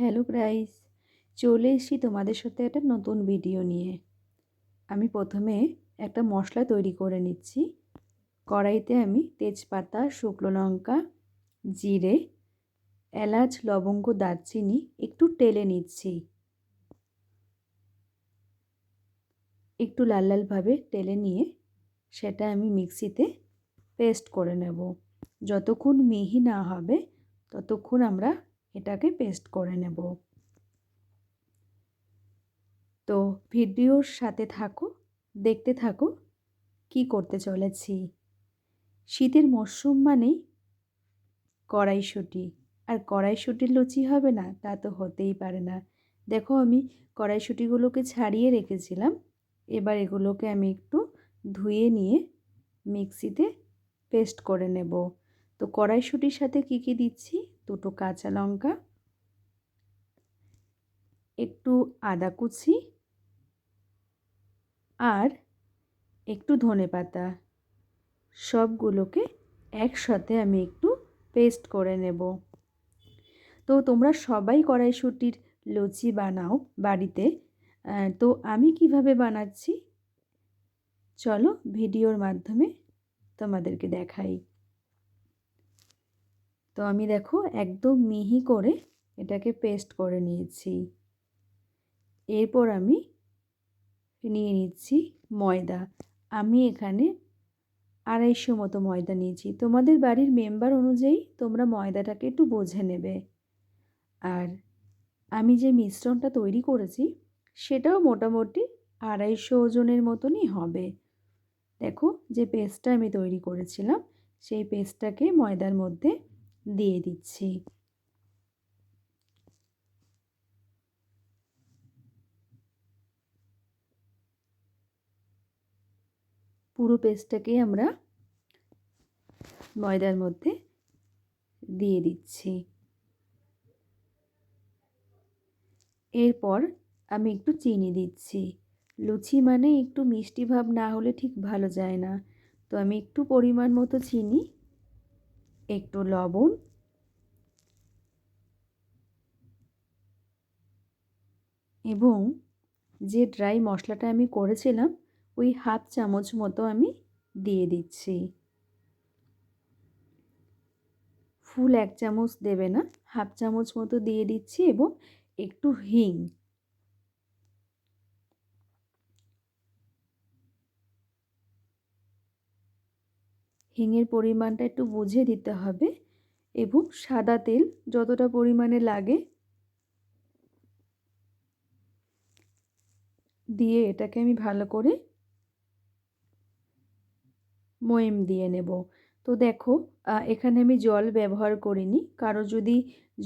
Hello price চলে এসেছি তোমাদের সাথে একটা নতুন ভিডিও নিয়ে। আমি প্রথমে একটা মশলা তৈরি করে নিচ্ছি। কড়াইতে আমি তেজপাতা, শুকনো লঙ্কা, জিরে, এলাচ, লবঙ্গ, দারচিনি একটু টেলে নিচ্ছি। একটু লাল লালভাবে টেলে নিয়ে সেটা আমি মিক্সিতে পেস্ট করে নেব। যতক্ষণ মিহি না হবে, ততক্ষণ আমরা এটাকে পেস্ট করে নেব। তো ভিডিওর সাথে থাকো, দেখতে থাকো কি করতে চলেছি। শীতের মরশুম মানেই কড়াইশুঁটি, আর কড়াইশুঁটির লুচি হবে না, তা তো হতেই পারে না। দেখো আমি কড়াইশুঁটিগুলোকে ছাড়িয়ে রেখেছিলাম, এবার এগুলোকে আমি একটু ধুয়ে নিয়ে মিক্সিতে পেস্ট করে নেব। তো কড়াইশুঁটির সাথে কি কি দিচ্ছি? দুটো কাঁচা লঙ্কা, একটু আদা কুচি আর একটু ধনে পাতা। সবগুলোকে একসাথে আমি একটু পেস্ট করে নেব। তো তোমরা সবাই কড়াইশুটির লুচি বানাও বাড়িতে। তো আমি কীভাবে বানাচ্ছি? চলো ভিডিওর মাধ্যমে তোমাদেরকে দেখাই। তো আমি দেখো একদম মিহি করে এটাকে পেস্ট করে নিয়েছি। এরপর আমি নিয়ে নিচ্ছি ময়দা। আমি এখানে আড়াইশো মতো ময়দা নিয়েছি। তোমাদের বাড়ির মেম্বার অনুযায়ী তোমরা ময়দাটাকে একটু বুঝে নেবে। আর আমি যে মিশ্রণটা তৈরি করেছি, সেটাও মোটামুটি আড়াইশো ওজনের মতনই হবে। দেখো যে পেস্টটা আমি তৈরি করেছিলাম, সেই পেস্টটাকে ময়দার মধ্যে দিয়ে দিচ্ছি। পুরো পেস্টটাকে আমরা ময়দার মধ্যে দিয়ে দিচ্ছি। এরপর আমি একটু চিনি দিচ্ছি। লুচি মানে একটু মিষ্টি ভাব না হলে ঠিক ভালো যায় না। তো আমি একটু পরিমাণ মতো চিনি একটু লবণ। এবং যে ড্রাই মশলাটা আমি করেছিলাম, ওই হাফ চামচ মতো আমি দিয়ে দিচ্ছি। ফুল এক চামচ দেবে না, হাফ চামচ মতো দিয়ে দিচ্ছি এবং একটু হিং। হিঙের পরিমাণটা একটু বুঝে দিতে হবে। এবং সাদা তেল যতটা পরিমাণে লাগে দিয়ে এটাকে আমি ভালো করে ময়েম দিয়ে নেব। তো দেখো এখানে আমি জল ব্যবহার করিনি। কারও যদি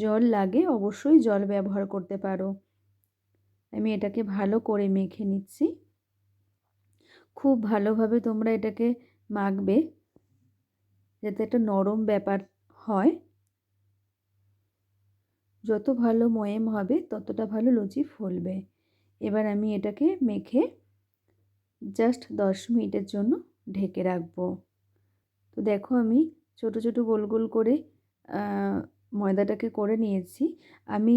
জল লাগে অবশ্যই জল ব্যবহার করতে পারো। আমি এটাকে ভালো করে মেখে নিচ্ছি। খুব ভালোভাবে তোমরা এটাকে মাখবে। যাতে একটা নরম ব্যাপার হয়। যত ভালো ময়েম হবে, ততটা ভালো লুচি ফুলবে। এবার আমি এটাকে মেখে জাস্ট দশ মিনিটের জন্য ঢেকে রাখব। তো দেখো আমি ছোট ছোট, গোল গোল করে ময়দাটাকে করে নিয়েছি। আমি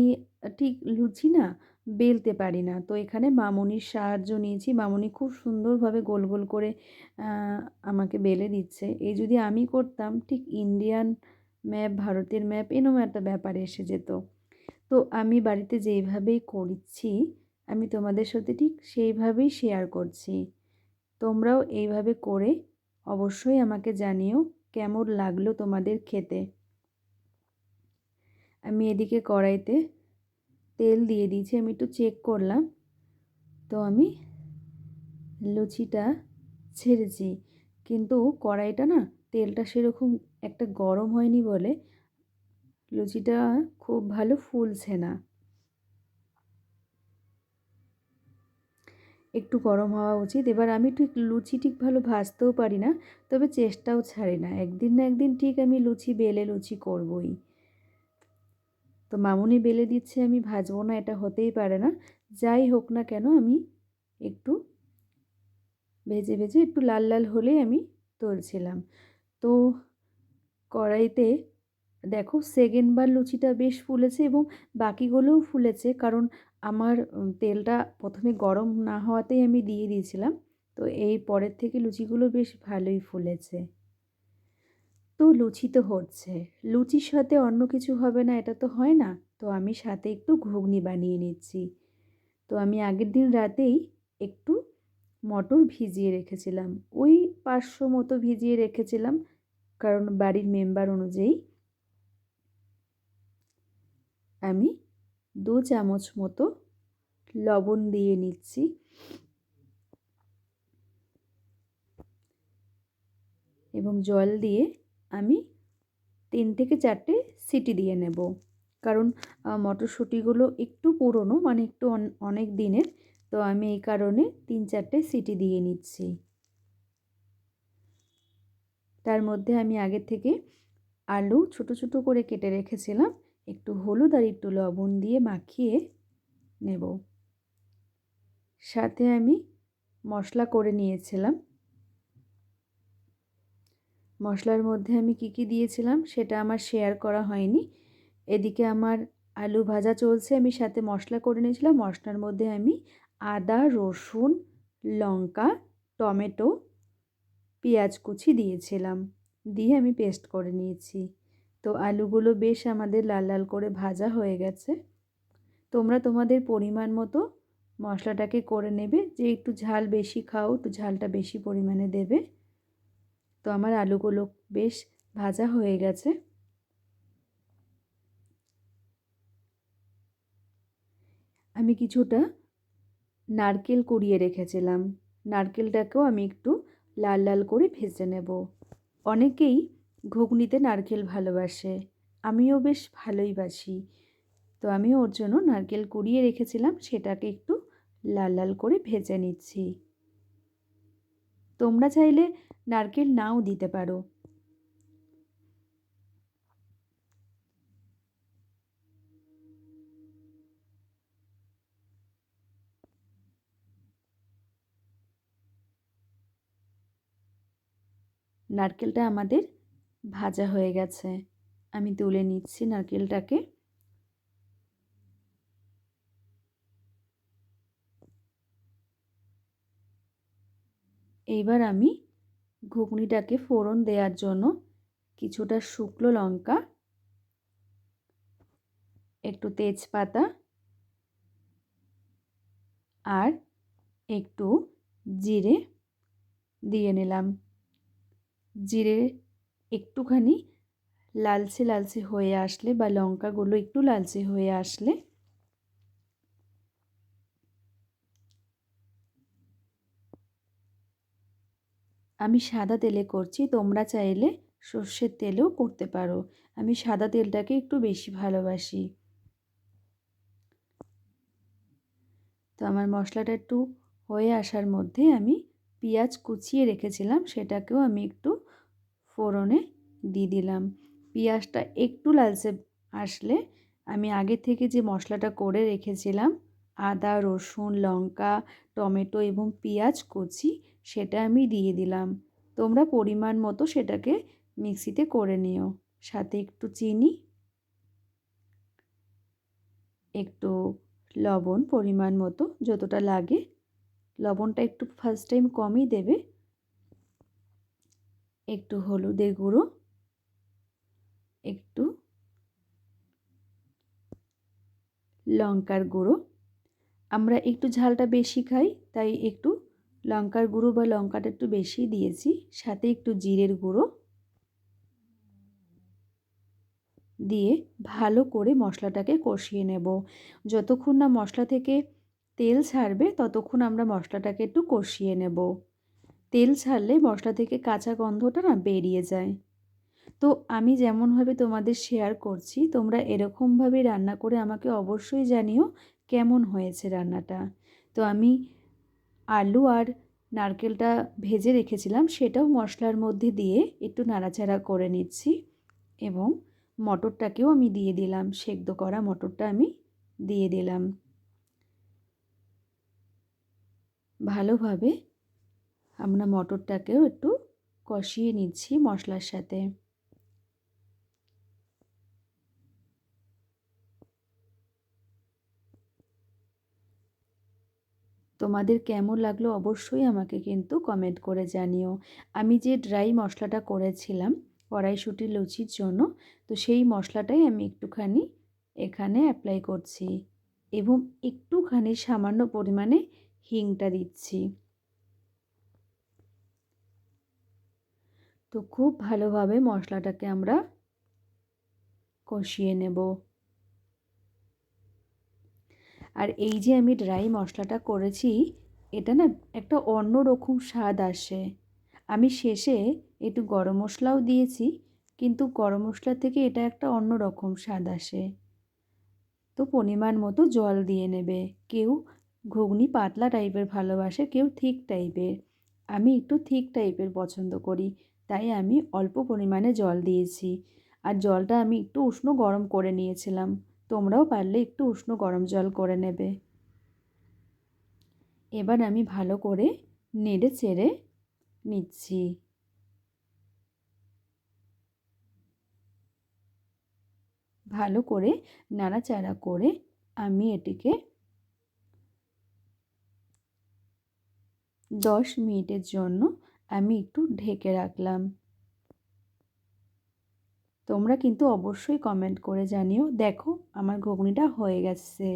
ঠিক লুচি না বেলতে পারি না। তো এখানে মামনির সাহায্য নিয়েছি। মামনি খুব সুন্দরভাবে গোল গোল করে আমাকে বেলে দিচ্ছে। এই যদি আমি করতাম, ঠিক ইন্ডিয়ান ম্যাপ ভারতের ম্যাপ এরকম একটা ব্যাপার এসে যেত। তো আমি বাড়িতে যেইভাবেই করছি, আমি তোমাদের সাথে ঠিক সেইভাবেই শেয়ার করছি। তোমরাও এইভাবে করে অবশ্যই আমাকে জানিও কেমন লাগল তোমাদের খেতে। আমি এদিকে কড়াইতে তেল দিয়ে দিয়েছি, আমি একটু চেক করলাম। তো আমি লুচিটা ছেড়েছি। কিন্তু কড়াইটা না, তেলটা সেরকম একটা গরম হয়নি বলে লুচিটা খুব ভালো ফুলছে না। একটু গরম হওয়া উচিত। এবার আমি ঠিক লুচি ঠিক ভালো ভাজতেও পারি না, তবে চেষ্টাও ছাড়ি না। একদিন না একদিন ঠিক আমি লুচি বেলে লুচি করবই। তো মামুনি বেলে দিচ্ছে, আমি ভাজবো না, এটা হতেই পারে না। যাই হোক না কেন, আমি একটু ভেজে ভেজে একটু লাল লাল হলেই আমি তুলছিলাম। তো কড়াইতে দেখো সেকেন্ডবার লুচিটা বেশ ফুলেছে এবং বাকিগুলোও ফুলেছে, কারণ আমার তেলটা প্রথমে গরম না হওয়াতেই আমি দিয়ে দিয়েছিলাম। তো এই পরের থেকে লুচিগুলো বেশ ভালোই ফুলেছে। তো লুচি তো হচ্ছে। লুচির সাথে অন্য কিছু হবে না, এটা তো হয় না। তো আমি সাথে একটু ঘুগনি বানিয়ে নিচ্ছি। তো আমি আগের দিন রাতেই একটু মটর ভিজিয়ে রেখেছিলাম। ওই পাঁচশো মতো ভিজিয়ে রেখেছিলাম, কারণ বাড়ির মেম্বার অনুযায়ী আমি দু চামচ মতো লবণ দিয়ে নিচ্ছি। এবং জল দিয়ে আমি তিন থেকে চারটে সিটি দিয়ে নেব। কারণ মটরশুঁটিগুলো একটু পুরনো মানে একটু অনেক দিনের, তো আমি এই কারণে তিন চারটে সিটি দিয়ে নিচ্ছি। তার মধ্যে আমি আগে থেকে আলু ছোট ছোট করে কেটে রেখেছিলাম, একটু হলুদ আর একটু লবণ দিয়ে মাখিয়ে নেব। সাথে আমি মশলা করে নিয়েছিলাম মশলার মধ্যে আমি কি কি দিয়েছিলাম সেটা আমার শেয়ার করা হয়নি। এদিকে আমার আলু ভাজা চলছে, আমি সাথে মশলা করে নিয়েছিলাম। মশলার মধ্যে আমি আদা, রসুন, লঙ্কা, টমেটো, পেঁয়াজ কুচি দিয়েছিলাম। দিয়ে আমি পেস্ট করে নিয়েছি। তো আলুগুলো বেশ আমাদের লাল লাল করে ভাজা হয়ে গেছে। তোমরা তোমাদের পরিমাণ মতো মশলাটাকে করে নেবে। যে একটু ঝাল বেশি খাও একটু ঝালটা বেশি পরিমাণে দেবে। তো আমার আলুগুলো বেশ ভাজা হয়ে গেছে। আমি কিছুটা নারকেল কুড়িয়ে রেখেছিলাম। নারকেলটাকেও আমি একটু লাল লাল করে ভেজে নেব। অনেকেই ঘুগনিতে নারকেল ভালোবাসে, আমিও বেশ ভালোই বাসি। তো আমি ওর জন্য নারকেল কুড়িয়ে রেখেছিলাম, সেটাকে একটু লাল লাল করে ভেজে নিচ্ছি। তোমরা চাইলে নারকেল নাও দিতে পারো। নারকেলটা আমাদের ভাজা হয়ে গেছে। আমি তুলে নিচ্ছি নারকেলটাকে। এইবার আমি ঘুগনিটাকে ফোড়ন দেওয়ার জন্য কিছুটা শুকনো লঙ্কা, একটু তেজপাতা আর একটু জিরে দিয়ে নিলাম। জিরে একটুখানি লালচে লালচে হয়ে আসলে বা লঙ্কাগুলো একটু লালচে হয়ে আসলে আমি সাদা তেলে করছি, তোমরা চাইলে সর্ষের তেলেও করতে পারো। আমি সাদা তেলটাকে একটু বেশি ভালোবাসি। তো আমার মশলাটা একটু হয়ে আসার মধ্যে আমি পেঁয়াজ কুচিয়ে রেখেছিলাম, সেটাকেও আমি একটু ফোড়নে দিয়ে দিলাম। পেঁয়াজটা একটু লালচে আসলে আমি আগে থেকে যে মশলাটা করে রেখেছিলাম, আদা, রসুন, লঙ্কা, টমেটো এবং পেঁয়াজ কুচি সেটা আমি দিয়ে দিলাম। তোমরা পরিমাণ মতো সেটাকে মিক্সিতে করে নিও। সাথে একটু চিনি, একটু লবণ পরিমাণ মতো যতটা লাগে। লবণটা একটু ফার্স্ট টাইম কমই দেবে। একটু হলুদের গুঁড়ো, একটু লঙ্কার গুঁড়ো। আমরা একটু ঝালটা বেশি খাই, তাই একটু লঙ্কার গুঁড়ো বা লঙ্কাটা একটু বেশি দিয়েছি, সাথে একটু জিরের গুঁড়ো দিয়ে ভালো করে মশলাটাকে কষিয়ে নেব। যতক্ষণ না মশলা থেকে তেল ছাড়বে, ততক্ষণ আমরা মশলাটাকে একটু কষিয়ে নেব। তেল ছাড়লে মশলা থেকে কাঁচা গন্ধটা না বেরিয়ে যায়। তো আমি যেমনভাবে তোমাদের শেয়ার করছি, তোমরা এরকমভাবে রান্না করে আমাকে অবশ্যই জানিও কেমন হয়েছে রান্নাটা। তো আমি আলু আর নারকেলটা ভেজে রেখেছিলাম, সেটাও মশলার মধ্যে দিয়ে একটু নাড়াচাড়া করে নিচ্ছি এবং মটরটাকেও আমি দিয়ে দিলাম, সেদ্ধ করা মটরটা আমি দিয়ে দিলাম। ভালোভাবে আমরা মটরটাকেও একটু কষিয়ে নিচ্ছি মশলার সাথে। তোমাদের কেমন লাগল অবশ্যই আমাকে কিন্তু কমেন্ট করে জানিও। আমি যে ড্রাই মশলাটা করেছিলাম কড়াইশুঁটি লুচির জন্য, তো সেই মশলাটাই আমি একটুখানি এখানে অ্যাপ্লাই করছি এবং একটুখানি সামান্য পরিমাণে হিংটা দিচ্ছি। তো খুব ভালোভাবে মশলাটাকে আমরা কষিয়ে নেব। আর এই যে আমি ড্রাই মশলাটা করেছি, এটা না একটা অন্য রকম স্বাদ আসে। আমি শেষে একটু গরম মশলাও দিয়েছি, কিন্তু গরম মশলা থেকে এটা একটা অন্য রকম স্বাদ আসে। তো পরিমাণ মতো জল দিয়ে নেবে। কেউ ঘুগনি পাতলা টাইপের ভালোবাসে, কেউ থিক টাইপের আমি একটু থিক টাইপের পছন্দ করি, তাই আমি অল্প পরিমাণে জল দিয়েছি। আর জলটা আমি একটু উষ্ণ গরম করে নিয়েছিলাম। তোমরাও পারলে একটু উষ্ণ গরম জল করে নেবে। এবার আমি ভালো করে নেড়ে চেড়ে নিচ্ছি। ভালো করে নাড়াচাড়া করে আমি এটিকে দশ মিনিটের জন্য আমি একটু ঢেকে রাখলাম। তোমরা কিন্তু অবশ্যই কমেন্ট করে জানিও। দেখো আমার ঘুগনিটা হয়ে গেছে।